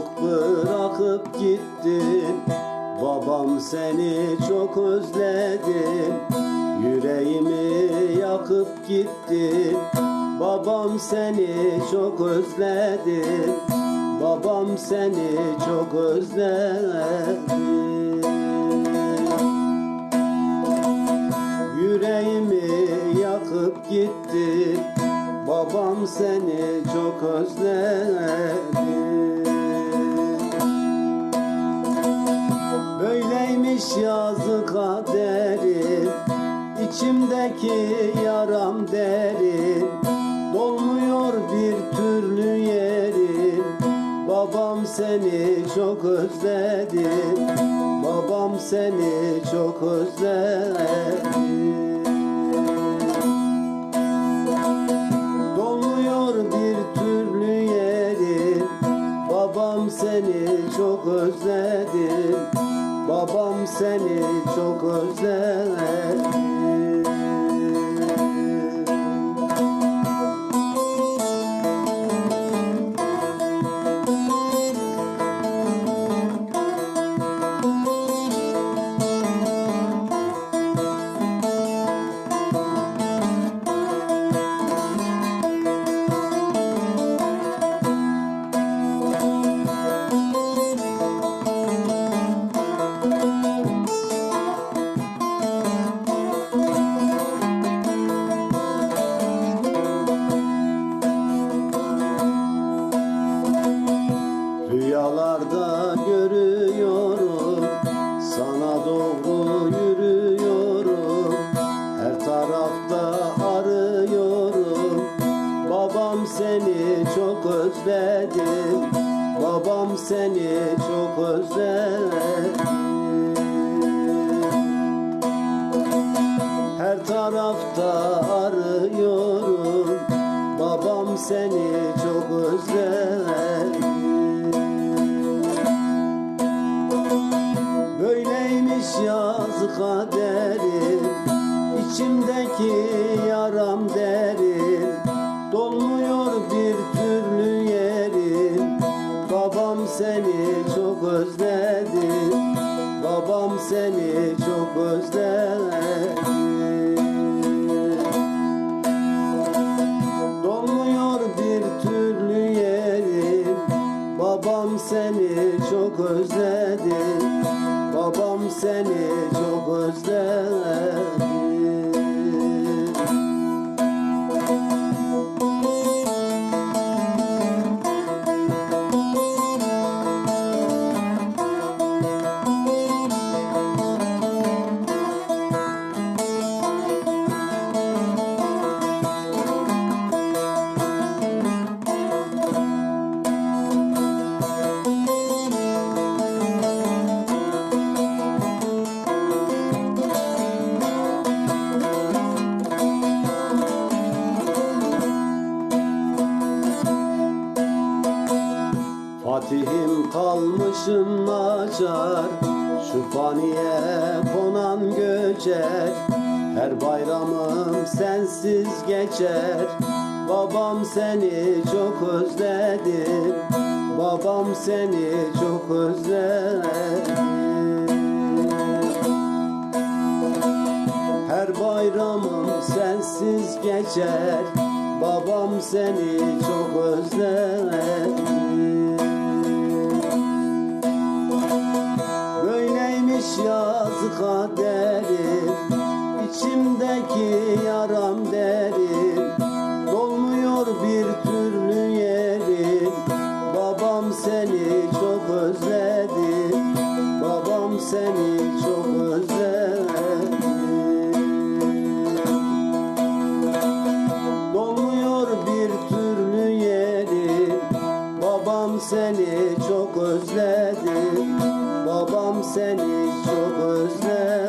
Çocuk bırakıp gittin Babam seni çok özledim Yüreğimi yakıp gittin Babam seni çok özledim Babam seni çok özledim Yüreğimi yakıp gitti Babam seni çok özledi Böyleymiş yazı kaderim İçimdeki yaram derin Dolmuyor bir türlü yerim Babam seni çok özledi. Babam seni çok özledi Babam seni çok özledi tarafta arıyorum. Babam seni çok özledim. Babam seni çok özledim Babam seni çok özledi Dolmuyor bir türlü yerim. Babam seni çok özledi. Babam seni çok özledi kalmışım açar Şu faniye konan göçer. Her bayramım sensiz geçer. Babam seni çok özledim Babam seni çok özledim Her bayramım sensiz geçer. Babam seni çok özledim Böyleymiş yaz kaderim İçimdeki yaram derin Dolmuyor bir türlü yerim Babam seni çok özledi. Babam seni so was.